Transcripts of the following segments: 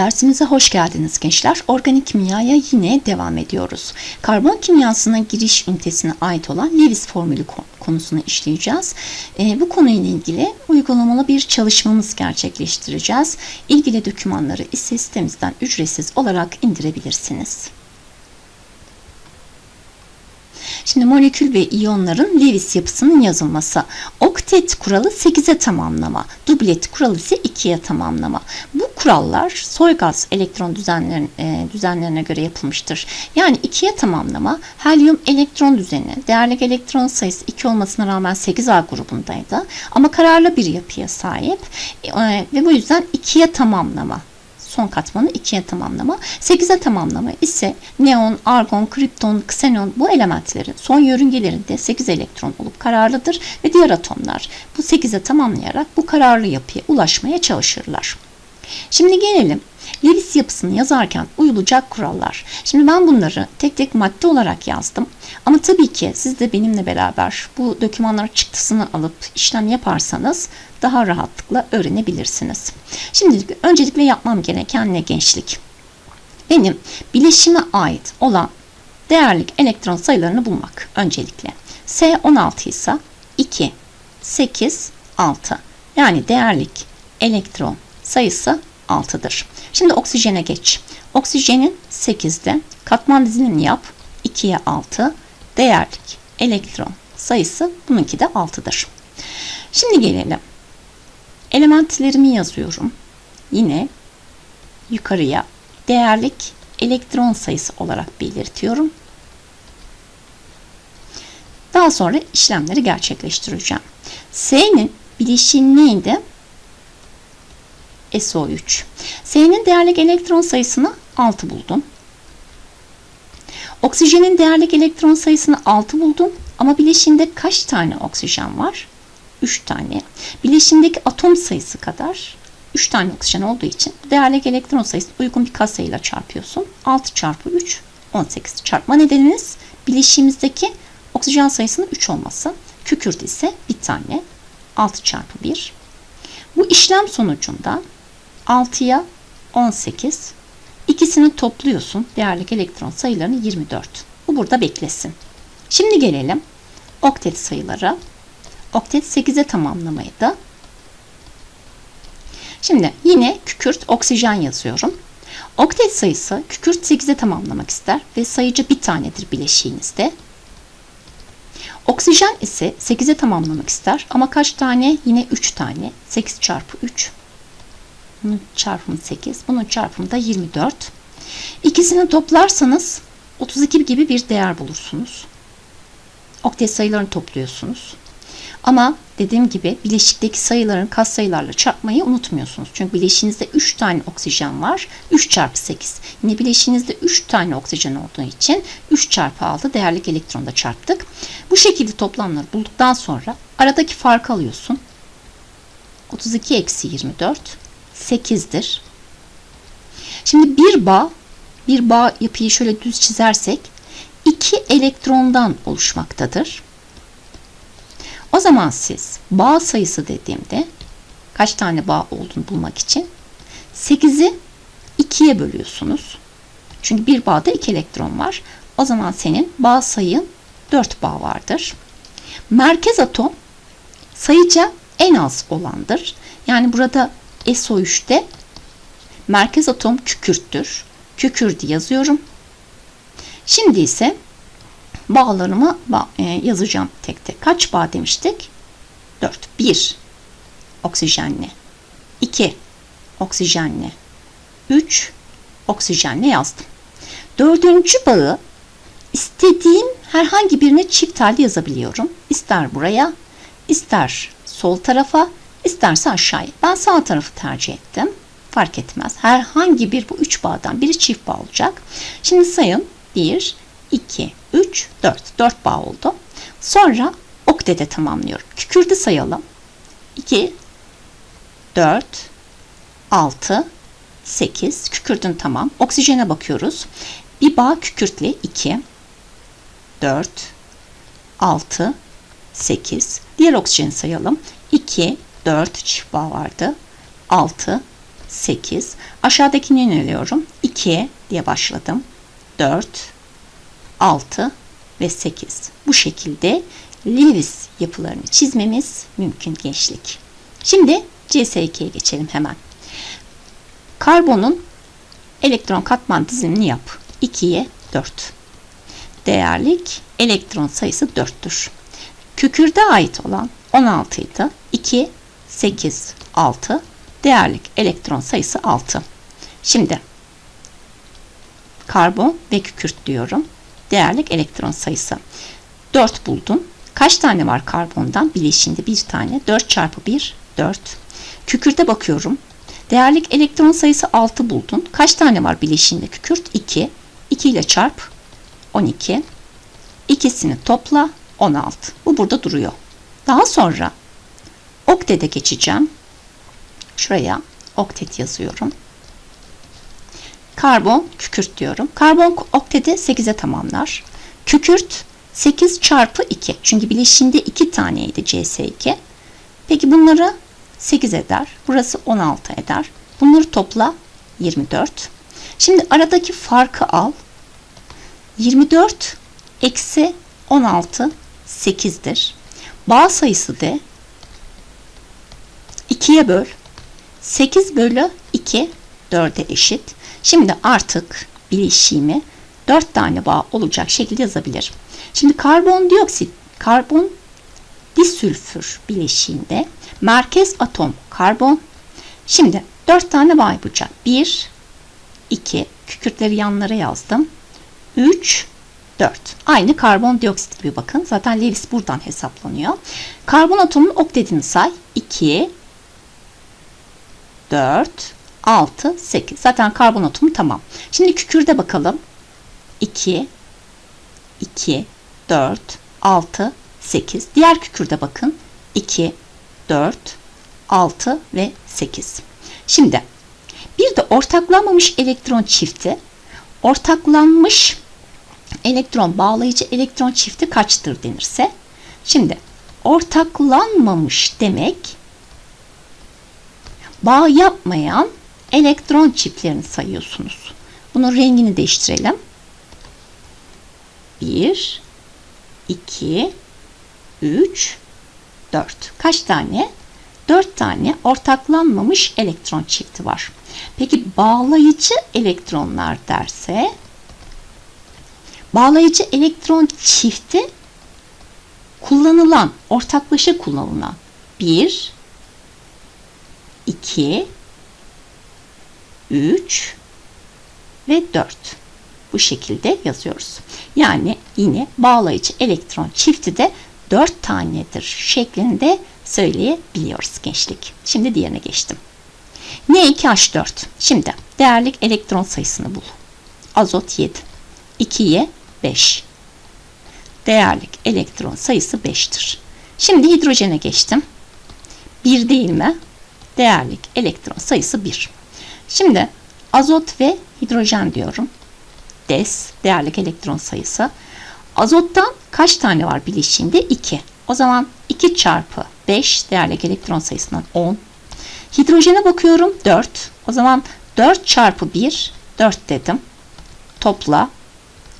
Dersimize hoş geldiniz gençler. Organik kimyaya yine devam ediyoruz. Karbon kimyasına giriş ünitesine ait olan Lewis formülü ko- konusunu işleyeceğiz. Ee, bu konuyla ilgili uygulamalı bir çalışmamız gerçekleştireceğiz. İlgili dokümanları ise sitemizden ücretsiz olarak indirebilirsiniz. Şimdi molekül ve iyonların Lewis yapısının yazılması. Oktet kuralı 8'e tamamlama. Dublet kuralı ise 2'ye tamamlama. Bu kurallar soy gaz elektron düzenlerin, e, düzenlerine göre yapılmıştır. Yani 2'ye tamamlama helyum elektron düzeni değerli elektron sayısı 2 olmasına rağmen 8A grubundaydı. Ama kararlı bir yapıya sahip E, ve bu yüzden 2'ye tamamlama son katmanı 2'ye tamamlama. 8'e tamamlama ise neon, argon, kripton, ksenon bu elementlerin son yörüngelerinde 8 elektron olup kararlıdır ve diğer atomlar bu 8'e tamamlayarak bu kararlı yapıya ulaşmaya çalışırlar. Şimdi gelelim Lewis yapısını yazarken uyulacak kurallar. Şimdi ben bunları tek tek madde olarak yazdım. Ama tabii ki siz de benimle beraber bu dokümanların çıktısını alıp işlem yaparsanız daha rahatlıkla öğrenebilirsiniz. Şimdi öncelikle yapmam gereken ne gençlik? Benim bileşime ait olan değerli elektron sayılarını bulmak öncelikle. S16 ise 2, 8, 6. Yani değerlik elektron sayısı 6'dır. Şimdi oksijene geç. Oksijenin 8'de katman dizilimini yap. 2'ye 6. Değerlik elektron sayısı bununki de 6'dır. Şimdi gelelim. Elementlerimi yazıyorum. Yine yukarıya değerlik elektron sayısı olarak belirtiyorum. Daha sonra işlemleri gerçekleştireceğim. S'nin bileşiği neydi? SO3. S'nin değerlik elektron sayısını 6 buldum. Oksijenin değerlik elektron sayısını 6 buldum. Ama bileşiğinde kaç tane oksijen var? 3 tane. Bileşiğindeki atom sayısı kadar 3 tane oksijen olduğu için değerlik elektron sayısını uygun bir katsayıyla çarpıyorsun. 6 çarpı 3 18. Çarpma nedeniniz bileşiğimizdeki oksijen sayısının 3 olması. Kükürt ise bir tane. 6 çarpı 1. Bu işlem sonucunda 6'ya 18. İkisini topluyorsun. Değerlik elektron sayılarını 24. Bu burada beklesin. Şimdi gelelim oktet sayılara. Oktet 8'e tamamlamaydı. Şimdi yine kükürt oksijen yazıyorum. Oktet sayısı kükürt 8'e tamamlamak ister ve sayıcı bir tanedir bileşiğinizde. Oksijen ise 8'e tamamlamak ister ama kaç tane? Yine 3 tane. 8 çarpı 3 bunun çarpımı 8. Bunun çarpımı da 24. İkisini toplarsanız 32 gibi bir değer bulursunuz. Oktet sayılarını topluyorsunuz. Ama dediğim gibi bileşikteki sayıların kas sayılarla çarpmayı unutmuyorsunuz. Çünkü bileşiğinizde 3 tane oksijen var. 3 çarpı 8. Yine bileşiğinizde 3 tane oksijen olduğu için 3 çarpı 6 değerlik elektronda çarptık. Bu şekilde toplamları bulduktan sonra aradaki farkı alıyorsun. 32 eksi 24 8'dir. Şimdi bir bağ, bir bağ yapıyı şöyle düz çizersek iki elektrondan oluşmaktadır. O zaman siz bağ sayısı dediğimde kaç tane bağ olduğunu bulmak için 8'i 2'ye bölüyorsunuz. Çünkü bir bağda 2 elektron var. O zaman senin bağ sayın 4 bağ vardır. Merkez atom sayıca en az olandır. Yani burada SO3'te merkez atom kükürttür. Kükürdü yazıyorum. Şimdi ise bağlarımı yazacağım tek tek. Kaç bağ demiştik? 4. 1 oksijenli. 2 oksijenli. 3 oksijenli yazdım. Dördüncü bağı istediğim herhangi birine çift halde yazabiliyorum. İster buraya, ister sol tarafa, İsterse aşağıya. Ben sağ tarafı tercih ettim. Fark etmez. Herhangi bir bu üç bağdan biri çift bağ olacak. Şimdi sayın 1, 2, 3, 4. 4 bağ oldu. Sonra oktete tamamlıyorum. Kükürdü sayalım. 2, 4, 6, 8. Kükürdün tamam. Oksijene bakıyoruz. Bir bağ kükürtle 2, 4, 6, 8. Diğer oksijeni sayalım. 2, 4 çift bağ vardı. 6, 8. Aşağıdakini yöneliyorum. 2 diye başladım. 4, 6 ve 8. Bu şekilde Lewis yapılarını çizmemiz mümkün gençlik. Şimdi CS2'ye geçelim hemen. Karbonun elektron katman dizilimini yap. 2'ye 4. Değerlik elektron sayısı 4'tür. Kükürde ait olan 16 idi. 2, 8, 6. Değerlik elektron sayısı 6. Şimdi karbon ve kükürt diyorum. Değerlik elektron sayısı. 4 buldum. Kaç tane var karbondan? Bileşinde bir tane. 4 çarpı 1, 4. Kükürte bakıyorum. Değerlik elektron sayısı 6 buldun. Kaç tane var bileşinde kükürt? 2. 2 ile çarp 12. İkisini topla 16. Bu burada duruyor. Daha sonra oktete geçeceğim. Şuraya oktet yazıyorum. Karbon kükürt diyorum. Karbon okteti 8'e tamamlar. Kükürt 8 çarpı 2. Çünkü bileşinde 2 taneydi CS2. Peki bunları 8 eder. Burası 16 eder. Bunları topla 24. Şimdi aradaki farkı al. 24 eksi 16 8'dir. Bağ sayısı de 2'ye böl. 8 bölü 2 4'e eşit. Şimdi artık bileşiğimi 4 tane bağ olacak şekilde yazabilirim. Şimdi karbondioksit, karbon disülfür bileşiğinde merkez atom karbon. Şimdi 4 tane bağ yapacak. 1, 2, kükürtleri yanlara yazdım. 3, 4. Aynı karbondioksit gibi bakın. Zaten Lewis buradan hesaplanıyor. Karbon atomunun oktetini say. 2, 4, 6, 8. Zaten karbon atomu tamam. Şimdi kükürde bakalım. 2, 2, 4, 6, 8. Diğer kükürde bakın. 2, 4, 6 ve 8. Şimdi bir de ortaklanmamış elektron çifti. Ortaklanmış elektron bağlayıcı elektron çifti kaçtır denirse. Şimdi ortaklanmamış demek bağ yapmayan elektron çiftlerini sayıyorsunuz. Bunun rengini değiştirelim. 1 2 3 4. Kaç tane? 4 tane ortaklanmamış elektron çifti var. Peki bağlayıcı elektronlar derse bağlayıcı elektron çifti kullanılan, ortaklaşa kullanılan 1 2 3 ve 4. Bu şekilde yazıyoruz. Yani yine bağlayıcı elektron çifti de 4 tanedir şeklinde söyleyebiliyoruz gençlik. Şimdi diğerine geçtim. N2H4. Şimdi değerlik elektron sayısını bul. Azot 7. 2'ye 5. Değerlik elektron sayısı 5'tir. Şimdi hidrojene geçtim. 1 değil mi? Değerlik elektron sayısı 1. Şimdi azot ve hidrojen diyorum. Des değerlik elektron sayısı. Azottan kaç tane var bileşiğinde? 2. O zaman 2 çarpı 5 değerlik elektron sayısından 10. Hidrojene bakıyorum 4. O zaman 4 çarpı 1 4 dedim. Topla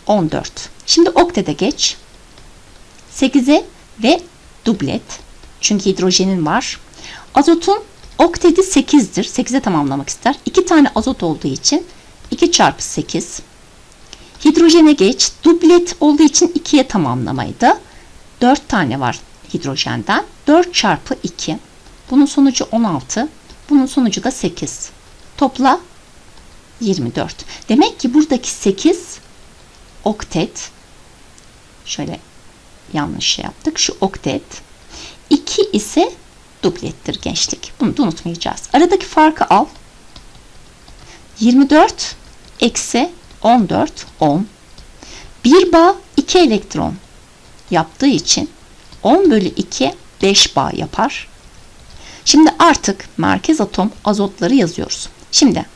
14. Şimdi oktete geç. 8'e ve dublet. Çünkü hidrojenin var. Azotun okteti 8'dir. 8'e tamamlamak ister. 2 tane azot olduğu için 2 çarpı 8. Hidrojene geç. Dublet olduğu için 2'ye tamamlamaydı. 4 tane var hidrojenden. 4 çarpı 2. Bunun sonucu 16. Bunun sonucu da 8. Topla 24. Demek ki buradaki 8 oktet. Şöyle yanlış şey yaptık. Şu oktet. 2 ise dublettir gençlik. Bunu da unutmayacağız. Aradaki farkı al. 24 eksi 14 10. Bir bağ 2 elektron yaptığı için 10 bölü 2 5 bağ yapar. Şimdi artık merkez atom azotları yazıyoruz. Şimdi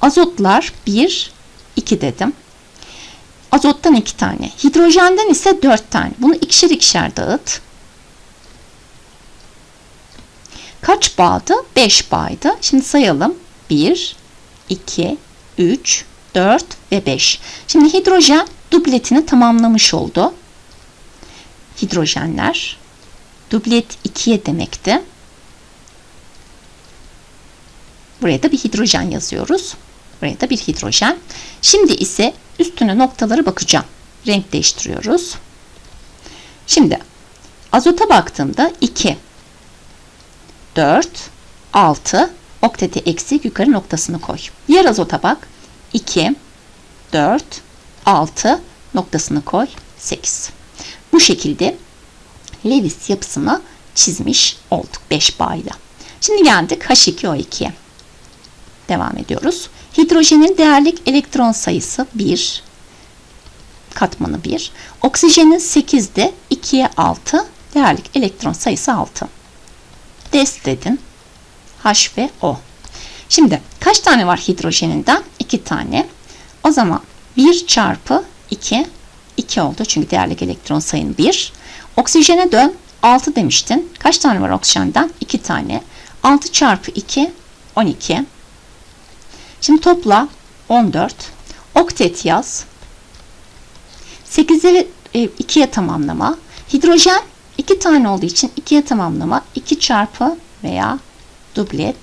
azotlar 1, 2 dedim. Azottan 2 tane. Hidrojenden ise 4 tane. Bunu ikişer ikişer dağıt. Kaç bağdı? 5 bağydı. Şimdi sayalım. 1, 2, 3, 4 ve 5. Şimdi hidrojen dubletini tamamlamış oldu. Hidrojenler. Dublet 2'ye demekti. Buraya da bir hidrojen yazıyoruz. Buraya da bir hidrojen. Şimdi ise üstüne noktaları bakacağım. Renk değiştiriyoruz. Şimdi azota baktığımda 2, 4, 6, okteti eksik yukarı noktasını koy. Diğer azota bak. 2, 4, 6 noktasını koy. 8. Bu şekilde Lewis yapısını çizmiş olduk 5 bağıyla. Şimdi geldik H2O2'ye. Devam ediyoruz. Hidrojenin değerlik elektron sayısı 1. Katmanı 1. Oksijenin 8'de 2'ye 6. Değerlik elektron sayısı 6. Des dedin. H ve O. Şimdi kaç tane var hidrojeninden? 2 tane. O zaman 1 çarpı 2 2 oldu. Çünkü değerlik elektron sayın 1. Oksijene dön. 6 demiştin. Kaç tane var oksijenden? 2 tane. 6 çarpı 2 12. Şimdi topla 14. Oktet yaz. 8'e 2'ye tamamlama. Hidrojen 2 tane olduğu için 2'ye tamamlama. 2 çarpı veya dublet.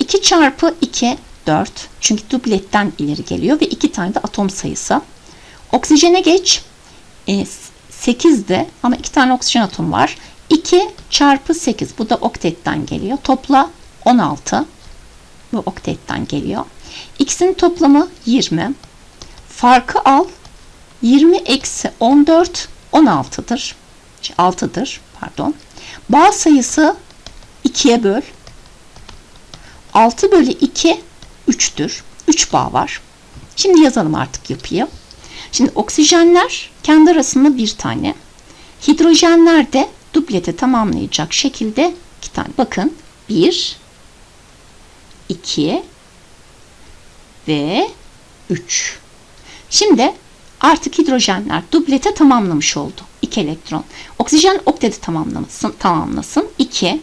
2 çarpı 2 4. Çünkü dubletten ileri geliyor ve 2 tane de atom sayısı. Oksijene geç. E, 8'de ama 2 tane oksijen atomu var. 2 çarpı 8. Bu da oktetten geliyor. Topla 16. Bu oktetten geliyor. X'in toplamı 20. Farkı al. 20 eksi 14 16'dır. 6'dır pardon. Bağ sayısı 2'ye böl. 6 bölü 2 3'tür. 3 bağ var. Şimdi yazalım artık yapıyı. Şimdi oksijenler kendi arasında bir tane. Hidrojenler de dubleti tamamlayacak şekilde iki tane. Bakın 1 2 ve 3. Şimdi artık hidrojenler dublete tamamlamış oldu. 2 elektron. Oksijen okteti tamamlamasın, tamamlasın. 2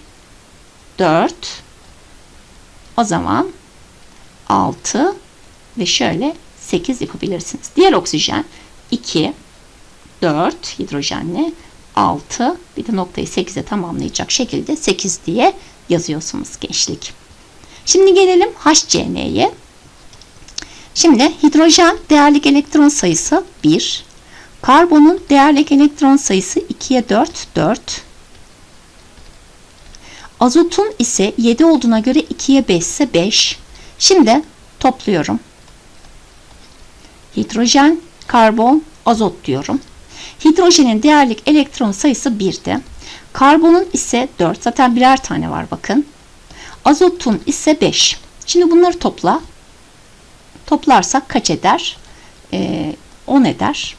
4 o zaman 6 ve şöyle 8 yapabilirsiniz. Diğer oksijen 2 4 hidrojenle 6 bir de noktayı 8'e tamamlayacak şekilde 8 diye yazıyorsunuz gençlik. Şimdi gelelim HCN'ye. Şimdi hidrojen değerlik elektron sayısı 1. Karbonun değerlik elektron sayısı 2'ye 4, 4. Azotun ise 7 olduğuna göre 2'ye 5 ise 5. Şimdi topluyorum. Hidrojen, karbon, azot diyorum. Hidrojenin değerlik elektron sayısı 1'di. Karbonun ise 4. Zaten birer tane var bakın. Azotun ise 5. Şimdi bunları topla. Toplarsak kaç eder? Ee, 10 eder.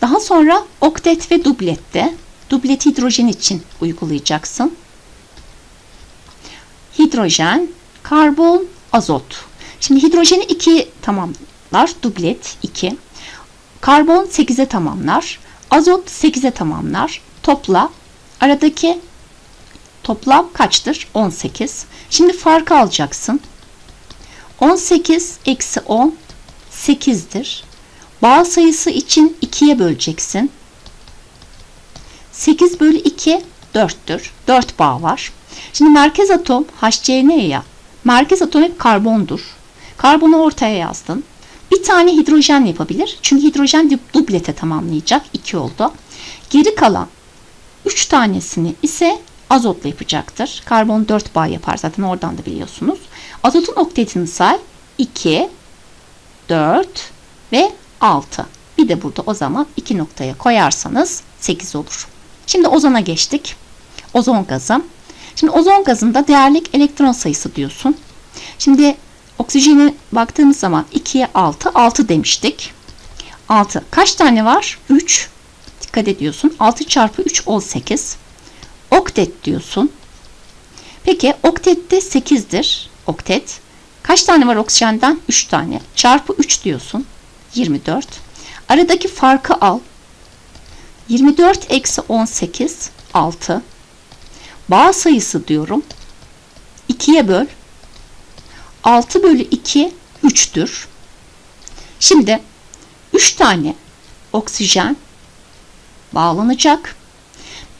Daha sonra oktet ve dublette dublet hidrojen için uygulayacaksın. Hidrojen, karbon, azot. Şimdi hidrojeni 2 tamamlar. Dublet 2. Karbon 8'e tamamlar. Azot 8'e tamamlar. Topla. Aradaki toplam kaçtır? 18. Şimdi farkı alacaksın. 18 eksi 10 8'dir. Bağ sayısı için 2'ye böleceksin. 8 bölü 2 4'tür. 4 bağ var. Şimdi merkez atom HCN ya. Merkez atom hep karbondur. Karbonu ortaya yazdın. Bir tane hidrojen yapabilir. Çünkü hidrojen dublete tamamlayacak. 2 oldu. Geri kalan 3 tanesini ise azotla yapacaktır. Karbon 4 bağ yapar zaten oradan da biliyorsunuz. Azotun oktetini say. 2, 4 ve 6. Bir de burada o zaman 2 noktaya koyarsanız 8 olur. Şimdi ozona geçtik. Ozon gazı. Şimdi ozon gazında değerlik elektron sayısı diyorsun. Şimdi oksijene baktığımız zaman 2'ye 6, 6 demiştik. 6. Kaç tane var? 3. Dikkat ediyorsun. 6 çarpı 3 18. Oktet diyorsun. Peki oktette 8'dir. Oktet. Kaç tane var oksijenden? 3 tane. Çarpı 3 diyorsun. 24. Aradaki farkı al. 24 eksi 18 6. Bağ sayısı diyorum. 2'ye böl. 6 bölü 2 3'tür. Şimdi 3 tane oksijen bağlanacak.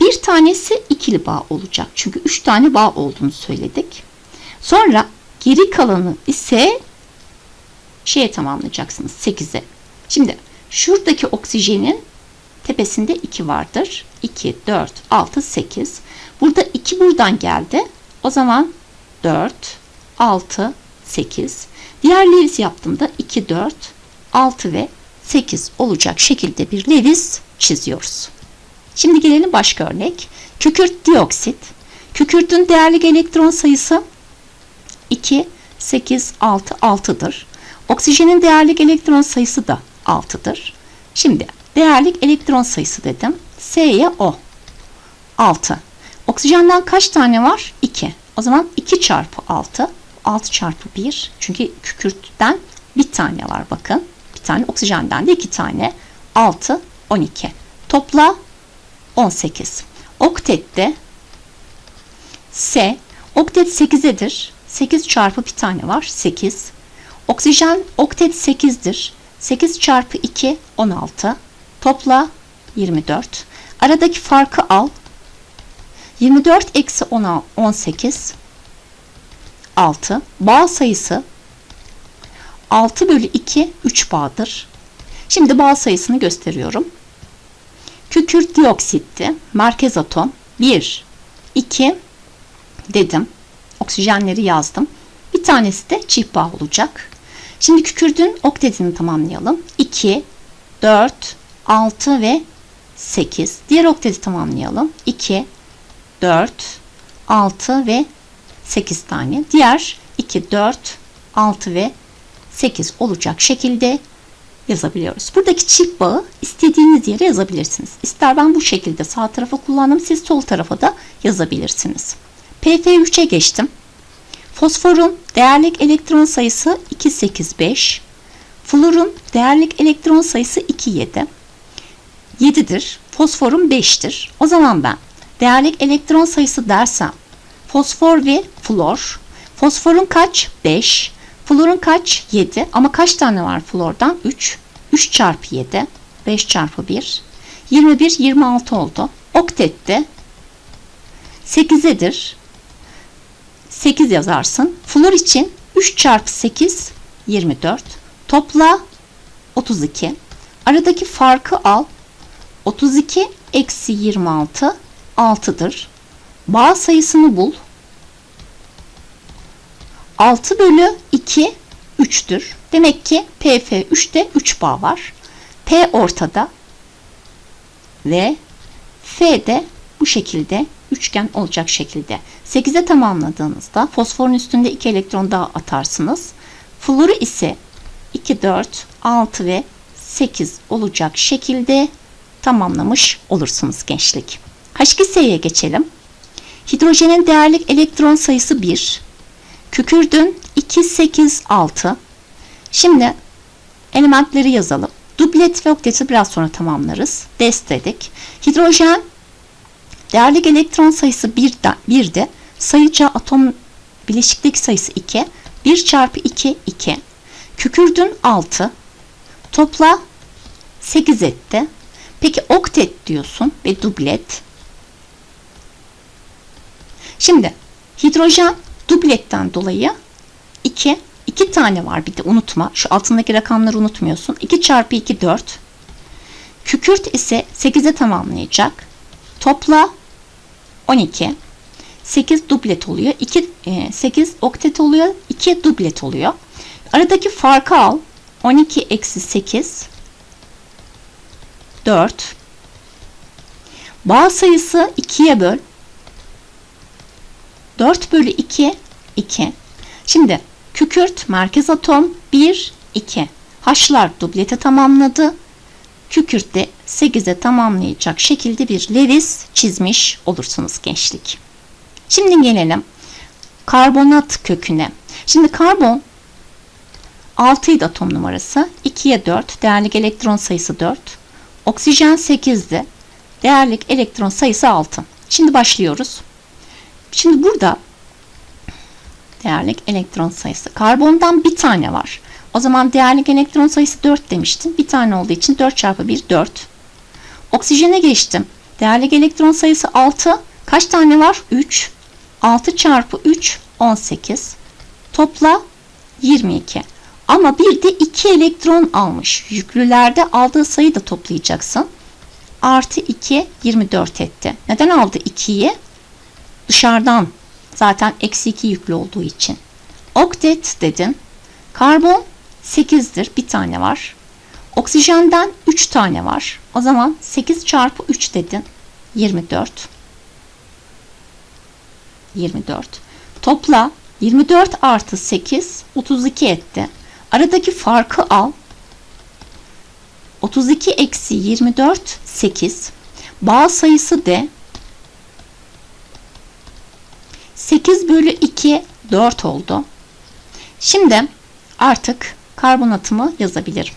Bir tanesi ikili bağ olacak. Çünkü 3 tane bağ olduğunu söyledik. Sonra geri kalanı ise şeye tamamlayacaksınız 8'e. Şimdi şuradaki oksijenin tepesinde 2 vardır. 2, 4, 6, 8. Burada 2 buradan geldi. O zaman 4, 6, 8. Diğer Lewis yaptığımda 2, 4, 6 ve 8 olacak şekilde bir Lewis çiziyoruz. Şimdi gelelim başka örnek. Kükürt dioksit. Kükürtün değerlik elektron sayısı 2, 8, 6, 6'dır. Oksijenin değerlik elektron sayısı da 6'dır. Şimdi değerlik elektron sayısı dedim. S'ye O. 6. Oksijenden kaç tane var? 2. O zaman 2 çarpı 6. 6 çarpı 1. Çünkü kükürtten bir tane var bakın. Bir tane oksijenden de 2 tane. 6, 12. Topla 18. Oktette S. Oktet 8'edir. 8 çarpı bir tane var. 8. Oksijen oktet 8'dir. 8 çarpı 2 16. Topla 24. Aradaki farkı al. 24 eksi 10, 18 6. Bağ sayısı 6 bölü 2 3 bağdır. Şimdi bağ sayısını gösteriyorum. Kükürt dioksitti. Merkez atom 1, 2 dedim. Oksijenleri yazdım. Bir tanesi de çift bağ olacak. Şimdi kükürdün oktetini tamamlayalım. 2, 4, 6 ve 8. Diğer okteti tamamlayalım. 2, 4, 6 ve 8 tane. Diğer 2, 4, 6 ve 8 olacak şekilde yazabiliyoruz. Buradaki çift bağı istediğiniz yere yazabilirsiniz. İster ben bu şekilde sağ tarafa kullandım. Siz sol tarafa da yazabilirsiniz. PF3'e geçtim. Fosforun değerlik elektron sayısı 285. Florun değerlik elektron sayısı 27. 7'dir. Fosforun 5'tir. O zaman ben değerlik elektron sayısı dersem fosfor ve flor. Fosforun kaç? 5. Florun kaç? 7. Ama kaç tane var flordan? 3. 3 çarpı 7. 5 çarpı 1. 21, 26 oldu. Oktette 8'edir. 8 yazarsın. Flor için 3 çarpı 8 24. Topla 32. Aradaki farkı al. 32 eksi 26 6'dır. Bağ sayısını bul. 6 bölü 2 3'tür. Demek ki PF3'te 3 bağ var. P ortada ve F'de bu şekilde üçgen olacak şekilde. 8'e tamamladığınızda fosforun üstünde 2 elektron daha atarsınız. Floru ise 2, 4, 6 ve 8 olacak şekilde tamamlamış olursunuz gençlik. H2S'ye geçelim. Hidrojenin değerlik elektron sayısı 1. Kükürdün 2, 8, 6. Şimdi elementleri yazalım. Dublet ve okteti biraz sonra tamamlarız. Des dedik. Hidrojen değerlik elektron sayısı 1'de, 1'de sayıca atom bileşiklik sayısı 2. 1 çarpı 2 2. Kükürdün 6. Topla 8 etti. Peki oktet diyorsun ve dublet. Şimdi hidrojen dubletten dolayı 2 2 tane var bir de unutma. Şu altındaki rakamları unutmuyorsun. 2 çarpı 2 4. Kükürt ise 8'e tamamlayacak. Topla 12. 8 dublet oluyor. 2 8 oktet oluyor. 2 dublet oluyor. Aradaki farkı al. 12 eksi 8 4 Bağ sayısı 2'ye böl. 4 bölü 2 2. Şimdi kükürt merkez atom 1 2. Haşlar dublete tamamladı. Kükürt de 8'e tamamlayacak şekilde bir Lewis çizmiş olursunuz gençlik. Şimdi gelelim karbonat köküne. Şimdi karbon 6 idi atom numarası. 2'ye 4. Değerlik elektron sayısı 4. Oksijen 8'di. Değerlik elektron sayısı 6. Şimdi başlıyoruz. Şimdi burada Değerlik elektron sayısı. Karbondan bir tane var. O zaman değerlik elektron sayısı 4 demiştim. Bir tane olduğu için 4 çarpı 1 4. Oksijene geçtim. Değerlik elektron sayısı 6. Kaç tane var? 3. 6 çarpı 3 18. Topla 22. Ama bir de 2 elektron almış. Yüklülerde aldığı sayıyı da toplayacaksın. Artı 2 24 etti. Neden aldı 2'yi? Dışarıdan. Zaten eksi 2 yüklü olduğu için. Oktet dedin. Karbon 8'dir. Bir tane var. Oksijenden 3 tane var. O zaman 8 çarpı 3 dedin. 24. 24. Topla 24 artı 8 32 etti. Aradaki farkı al. 32 eksi 24 8. Bağ sayısı de 8 bölü 2 4 oldu. Şimdi artık karbonatımı yazabilirim.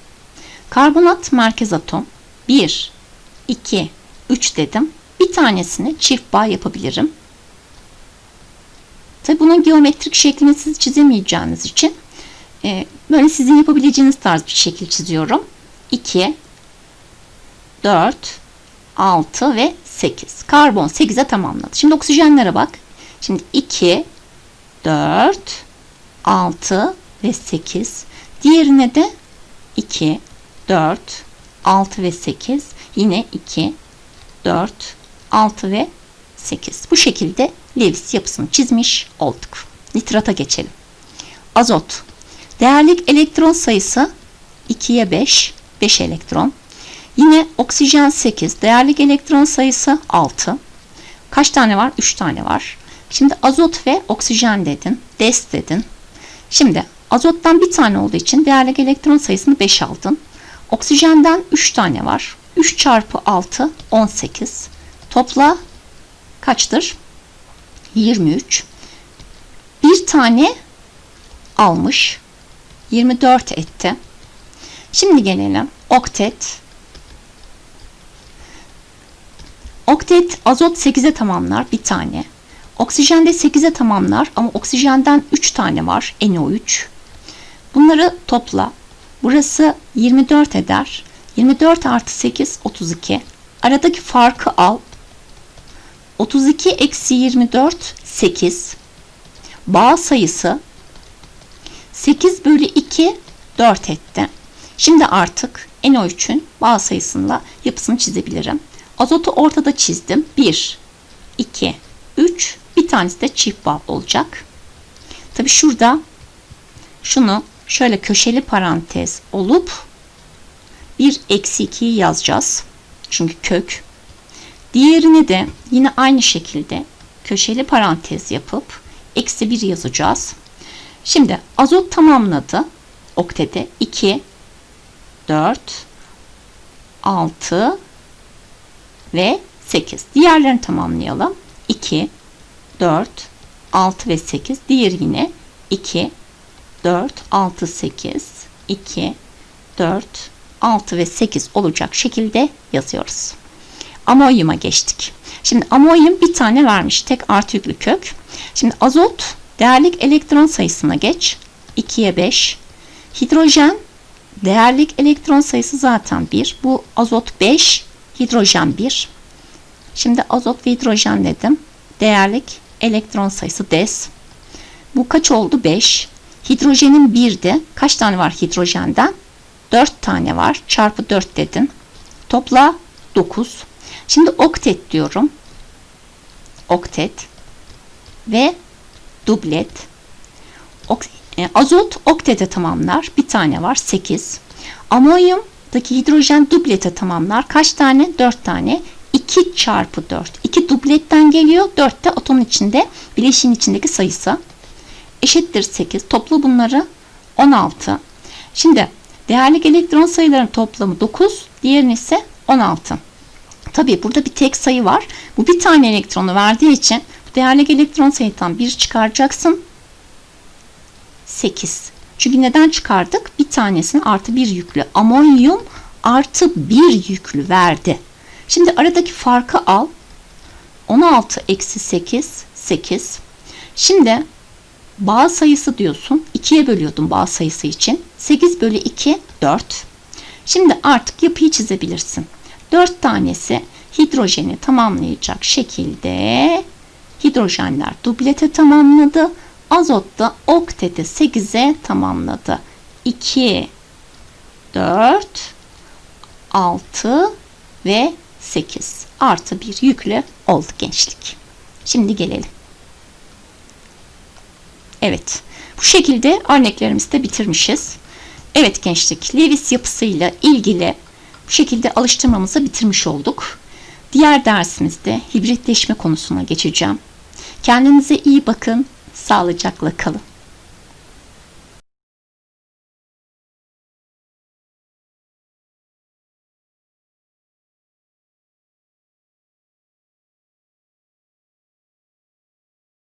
Karbonat merkez atom 1, 2, 3 dedim. Bir tanesini çift bağ yapabilirim. Tabi bunun geometrik şeklini siz çizemeyeceğiniz için e, böyle sizin yapabileceğiniz tarz bir şekil çiziyorum. 2, 4, 6 ve 8. Karbon 8'e tamamladı. Şimdi oksijenlere bak. Şimdi 2, 4, 6 ve 8. Diğerine de 2, 4, 6 ve 8. Yine 2, 4, 6 ve 8. Bu şekilde Lewis yapısını çizmiş olduk. Nitrata geçelim. Azot. Değerlik elektron sayısı 2'ye 5, 5 elektron. Yine oksijen 8, değerlik elektron sayısı 6. Kaç tane var? 3 tane var. Şimdi azot ve oksijen dedin, des dedin. Şimdi azottan bir tane olduğu için değerlik elektron sayısını 5 aldın. Oksijenden 3 tane var. 3 çarpı 6 18. Topla kaçtır? 23. Bir tane almış. 24 etti. Şimdi gelelim oktet. Oktet azot 8'e tamamlar bir tane. Oksijen de 8'e tamamlar ama oksijenden 3 tane var NO3. Bunları topla. Burası 24 eder. 24 artı 8 32. Aradaki farkı al. 32 eksi 24 8. Bağ sayısı 8 bölü 2 4 etti. Şimdi artık NO3'ün bağ sayısıyla yapısını çizebilirim. Azotu ortada çizdim. 1, 2, 3. Bir tanesi de çift bağ olacak. Tabi şurada şunu şöyle köşeli parantez olup 1 eksi 2'yi yazacağız. Çünkü kök. Diğerini de yine aynı şekilde köşeli parantez yapıp eksi 1 yazacağız. Şimdi azot tamamladı. Oktede 2, 4, 6 ve 8. Diğerlerini tamamlayalım. 2, 4, 6 ve 8. Diğer yine 2, 4, 6, 8, 2, 4, 6 ve 8 olacak şekilde yazıyoruz. Amonyuma geçtik. Şimdi amonyum bir tane vermiş. Tek artı yüklü kök. Şimdi azot değerlik elektron sayısına geç. 2'ye 5. Hidrojen değerlik elektron sayısı zaten 1. Bu azot 5, hidrojen 1. Şimdi azot ve hidrojen dedim. Değerlik elektron sayısı des. Bu kaç oldu? 5. Hidrojenin 1'de kaç tane var hidrojenden? 4 tane var. Çarpı 4 dedin. Topla 9. Şimdi oktet diyorum. Oktet ve dublet. Ok e, azot oktete tamamlar. Bir tane var 8. Amonyumdaki hidrojen dublete tamamlar. Kaç tane? 4 tane. 2 çarpı 4. 2 dubletten geliyor. 4 de atomun içinde bileşiğin içindeki sayısı. Eşittir 8. Toplu bunları 16. Şimdi değerlik elektron sayılarının toplamı 9. Diğerini ise 16. Tabii burada bir tek sayı var. Bu bir tane elektronu verdiği için değerli elektron sayıdan 1 çıkaracaksın. 8. Çünkü neden çıkardık? Bir tanesini artı bir yüklü amonyum artı bir yüklü verdi. Şimdi aradaki farkı al. 16 eksi 8 8. Şimdi bağ sayısı diyorsun. 2'ye bölüyordum bağ sayısı için. 8 bölü 2 4. Şimdi artık yapıyı çizebilirsin. 4 tanesi hidrojeni tamamlayacak şekilde hidrojenler dublete tamamladı. Azot da oktete 8'e tamamladı. 2, 4, 6 ve 8 artı bir yükle oldu gençlik. Şimdi gelelim. Evet. Bu şekilde örneklerimizi de bitirmişiz. Evet gençlik, Lewis yapısıyla ilgili bu şekilde alıştırmamızı bitirmiş olduk. Diğer dersimizde hibritleşme konusuna geçeceğim. Kendinize iyi bakın, sağlıcakla kalın.